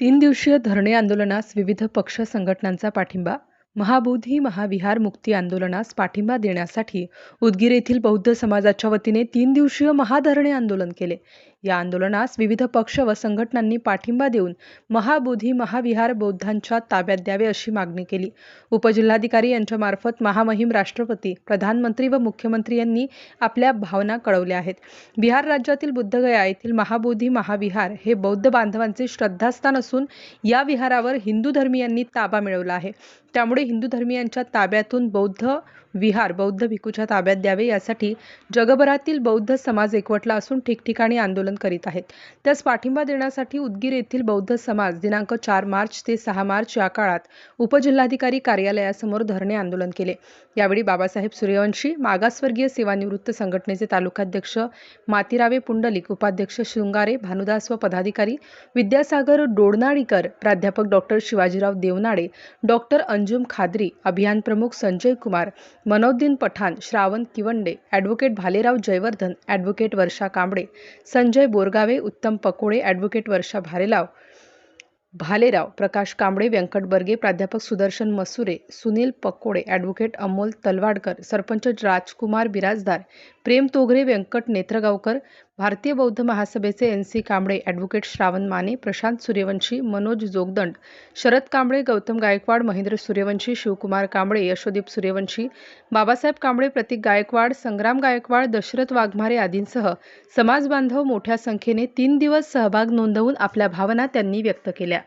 तीन दिवसीय धरणे आंदोलनास विविध पक्ष संघटनांचा पाठिंबा महाबोधी महाविहार मुक्ती आंदोलनास पाठिंबा देण्यासाठी उदगीर येथील बौद्ध समाजाच्या वतीने तीन दिवसीय महाधरणे आंदोलन केले. या आंदोलनास विविध पक्ष व संघटनांनी पाठिंबा देऊन महाबोधी महाविहार बौद्धांच्या ताब्यात द्यावे अशी मागणी केली. उपजिल्हाधिकारी यांच्यामार्फत महामहिम राष्ट्रपती प्रधानमंत्री व मुख्यमंत्री यांनी आपल्या भावना कळवल्या आहेत. बिहार राज्यातील बुद्धगया येथील महाबोधी महाविहार हे बौद्ध बांधवांचे श्रद्धास्थान असून या विहारावर हिंदू धर्मीयांनी ताबा मिळवला आहे. त्यामुळे हिंदू धर्मीयांच्या ताब्यातून बौद्ध विहार बौद्ध भिकूच्या ताब्यात द्यावे यासाठी जगभरातील बौद्ध समाज एकवटला असून ठिकठिकाणी आंदोलन करीत आहेत. त्यास पाठिंबा देण्यासाठी उदगीर येथील बौद्ध समाज दिनांक चार मार्च ते सहा मार्च या काळात उपजिल्हाधिकारी कार्यालयासमोर धरणे आंदोलन केले. यावेळी बाबासाहेब सूर्यवंशी मागासवर्गीय सेवानिवृत्त संघटनेचे तालुकाध्यक्ष मातीरावे पुंडलिक उपाध्यक्ष शृंगारे भानुदास व पदाधिकारी विद्यासागर डोडनाळीकर प्राध्यापक डॉक्टर शिवाजीराव देवनाडे डॉक्टर अंजुम खादरी अभियान प्रमुख Sanjay Kumar Manoddin Pathan Shravan Kivande advocate Bhalerao Jayvardhan advocate Varsha Kamble Sanjay Borgave Uttam Pakole advocate Varsha Bhalerao Bhalerao Prakash Kamble Venkat Barge प्राध्यापक सुदर्शन मसुरे सुनील पकोडे ॲडव्होकेट अमोल तलवाडकर सरपंच राजकुमार बिराजदार प्रेम तोगरे व्यंकट नेत्रगावकर भारतीय बौद्ध महासभेचे N C Kamble advocate Shravan Mane Prashant Suryavanshi Manoj Jogdand Sharad Kamble Gautam Gaikwad Mahendra Suryavanshi Shivkumar Kamble Yashodeep Suryavanshi Babasaheb Kamble Prateek Gaikwad Sangram Gaikwad Dashrath Waghmare आदींसह समाजबांधव मोठ्या संख्येने तीन दिवस सहभाग नोंदवून आपल्या भावना त्यांनी व्यक्त केल्या.